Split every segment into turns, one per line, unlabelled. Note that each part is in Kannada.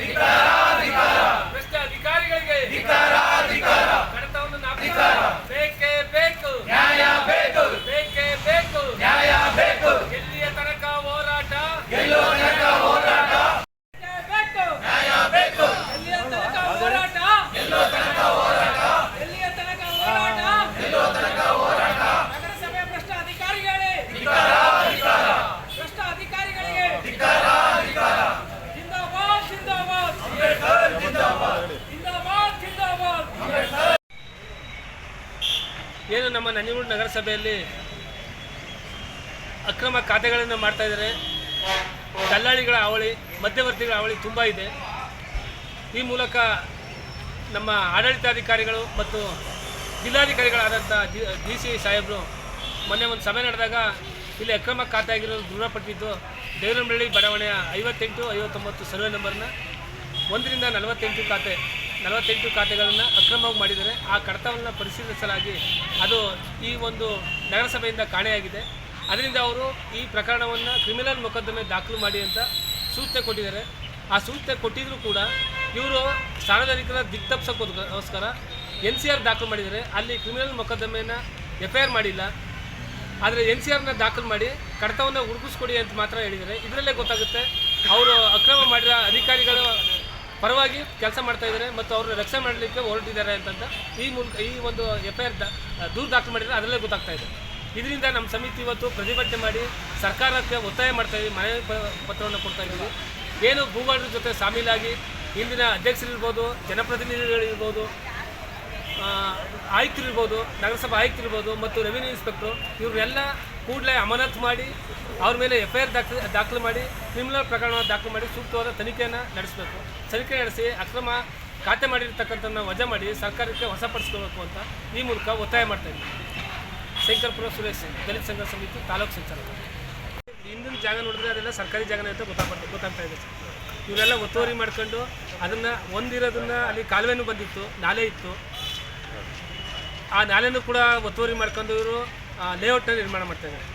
America.
ಏನು ನಮ್ಮ ನಂಜನಗೂಡು ನಗರಸಭೆಯಲ್ಲಿ ಅಕ್ರಮ ಖಾತೆಗಳನ್ನು ಮಾಡ್ತಾ ಇದ್ದಾರೆ. ದಲ್ಲಾಳಿಗಳ ಹಾವಳಿ, ಮಧ್ಯವರ್ತಿಗಳ ಹಾವಳಿ ತುಂಬ ಇದೆ. ಈ ಮೂಲಕ ನಮ್ಮ ಆಡಳಿತಾಧಿಕಾರಿಗಳು ಮತ್ತು ಜಿಲ್ಲಾಧಿಕಾರಿಗಳಾದಂಥ ಡಿ ಸಿ ಸಾಹೇಬರು ಮೊನ್ನೆ ಒಂದು ಸಭೆ ನಡೆದಾಗ ಇಲ್ಲಿ ಅಕ್ರಮ ಖಾತೆ ಆಗಿರೋದು ದೃಢಪಟ್ಟಿದ್ದು ದೇವರಮಳ್ಳಿ ಬಡಾವಣೆಯ ಐವತ್ತೆಂಟು ಐವತ್ತೊಂಬತ್ತು ಸರ್ವೆ ನಂಬರ್ನ ಒಂದರಿಂದ ನಲವತ್ತೆಂಟು ಖಾತೆ ನಲವತ್ತೆಂಟು ಖಾತೆಗಳನ್ನು ಅಕ್ರಮವಾಗಿ ಮಾಡಿದ್ದಾರೆ ಆ ಕಡತವನ್ನು ಪರಿಶೀಲಿಸಲಾಗಿ ಅದು ಈ ಒಂದು ನಗರಸಭೆಯಿಂದ ಕಾಣೆಯಾಗಿದೆ. ಅದರಿಂದ ಅವರು ಈ ಪ್ರಕರಣವನ್ನು ಕ್ರಿಮಿನಲ್ ಮೊಕದ್ದಮೆ ದಾಖಲು ಮಾಡಿ ಅಂತ ಸೂಚನೆ ಕೊಟ್ಟಿದ್ದಾರೆ. ಆ ಸೂಚನೆ ಕೊಟ್ಟಿದ್ರೂ ಕೂಡ ಇವರು ಸಾರ್ವಜನಿಕರ ದಿಕ್ತಪ್ಸಕ್ಕೋಸ್ಕರ ಎನ್ ಸಿ ಆರ್ ದಾಖಲು ಮಾಡಿದ್ದಾರೆ. ಅಲ್ಲಿ ಕ್ರಿಮಿನಲ್ ಮೊಕದ್ದಮೆಯನ್ನು ಎಫ್ ಐ ಆರ್ ಮಾಡಿಲ್ಲ. ಆದರೆ ಎನ್ ಸಿ ಆರ್ನ ದಾಖಲು ಮಾಡಿ ಕಡತವನ್ನು ಹುಡುಗಿಸ್ಕೊಡಿ ಅಂತ ಮಾತ್ರ ಹೇಳಿದ್ದಾರೆ. ಇದರಲ್ಲೇ ಗೊತ್ತಾಗುತ್ತೆ, ಅವರು ಅಕ್ರಮ ಮಾಡಿದ ಅಧಿಕಾರಿಗಳು ಪರವಾಗಿ ಕೆಲಸ ಮಾಡ್ತಾ ಇದ್ದಾರೆ ಮತ್ತು ಅವ್ರನ್ನ ರಕ್ಷಣೆ ಮಾಡಲಿಕ್ಕೆ ಹೊರಟಿದ್ದಾರೆ ಅಂತಂತ ಈ ಮೂಲಕ ಈ ಒಂದು ಎಫ್ ಐ ಆರ್ ದೂರು ದಾಖಲು ಮಾಡಿದರೆ ಅದರಲ್ಲೇ ಗೊತ್ತಾಗ್ತಾ ಇದೆ. ಇದರಿಂದ ನಮ್ಮ ಸಮಿತಿ ಇವತ್ತು ಪ್ರತಿಭಟನೆ ಮಾಡಿ ಸರ್ಕಾರಕ್ಕೆ ಒತ್ತಾಯ ಮಾಡ್ತಾ ಇದ್ದೀವಿ, ಮನವಿ ಪತ್ರವನ್ನು ಕೊಡ್ತಾ ಇದ್ದೀವಿ. ಏನು ಭೂಗಾಡ್ರ ಜೊತೆ ಸಾಮೀಲಾಗಿ ಇಂದಿನ ಅಧ್ಯಕ್ಷರಿರ್ಬೋದು, ಜನಪ್ರತಿನಿಧಿಗಳಿರ್ಬೋದು ಆಯುಕ್ತರಿರ್ಬೋದು, ನಗರಸಭಾ ಆಯುಕ್ತರಿರ್ಬೋದು ಮತ್ತು ರೆವಿನ್ಯೂ ಇನ್ಸ್ಪೆಕ್ಟ್ರು ಇವ್ರನ್ನೆಲ್ಲ ಕೂಡಲೇ ಅಮಾನತ್ ಮಾಡಿ, ಅವ್ರ ಮೇಲೆ ಎಫ್ ಐ ಆರ್ ದಾಖಲೆ ದಾಖಲು ಮಾಡಿ ಕ್ರಿಮಿನಲ್ ಪ್ರಕರಣ ದಾಖಲು ಮಾಡಿ ಸೂಕ್ತವಾದ ತನಿಖೆಯನ್ನು ನಡೆಸಬೇಕು. ತನಿಖೆ ನಡೆಸಿ ಅಕ್ರಮ ಖಾತೆ ಮಾಡಿರ್ತಕ್ಕಂಥನ್ನ ವಜಾ ಮಾಡಿ ಸರ್ಕಾರಕ್ಕೆ ಹೊಸಪಡಿಸ್ಕೋಬೇಕು ಅಂತ ಈ ಮೂಲಕ ಒತ್ತಾಯ ಮಾಡ್ತಾ ಇದ್ದೀವಿ ಶಂಕರ್ಪುರ ಸುರೇಶ್ ದಲಿತ ಸಂಘ ಸಮಿತಿ ತಾಲೂಕು ಸಂಚಾಲಕ. ಹಿಂದಿನ ಜಾಗ ನೋಡಿದ್ರೆ ಅದೆಲ್ಲ ಸರ್ಕಾರಿ ಜಾಗನೇ ಅಂತ ಗೊತ್ತಾಗ್ಬಾರ್ದು, ಗೊತ್ತಾಗ್ತಾ ಇದೆ. ಇವರೆಲ್ಲ ಒತ್ತುವರಿ ಮಾಡ್ಕೊಂಡು ಅದನ್ನು ಒಂದಿರೋದನ್ನ ಅಲ್ಲಿ ಕಾಲುವೆನೂ ಬಂದಿತ್ತು, ನಾಲೆ ಇತ್ತು. ಆ ನಾಲೆನೂ ಕೂಡ ಒತ್ತುವರಿ ಮಾಡ್ಕೊಂಡು ಇವರು ಲೇಔಟ್ನ ನಿರ್ಮಾಣ ಮಾಡ್ತಾ ಇದ್ದಾರೆ.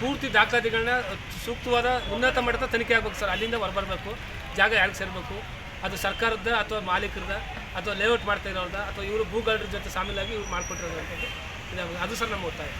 ಪೂರ್ತಿ ದಾಖಲಾತಿಗಳನ್ನ ಸೂಕ್ತವಾದ ಉನ್ನತ ಮಟ್ಟದ ತನಿಖೆ ಆಗ್ಬೇಕು ಸರ್. ಅಲ್ಲಿಂದ ಹೊರಬರಬೇಕು. ಜಾಗ ಯಾರಿಗೆ ಸೇರಬೇಕು? ಅದು ಸರ್ಕಾರದ ಅಥವಾ ಮಾಲೀಕರದ? ಅಥವಾ ಲೇಔಟ್ ಮಾಡ್ತಾ ಇರೋದ ಅಥವಾ ಇವರು ಭೂಗಾರರ ಜೊತೆ ಸಾಮೀಲಾಗಿ ಇವ್ರು ಮಾಡಿಕೊಟ್ಟಿರೋದು ಅಂತ ಇದಾಗುತ್ತೆ ಅದು ಸರ್ ನಮ್ಮ ಒತ್ತಾಯ.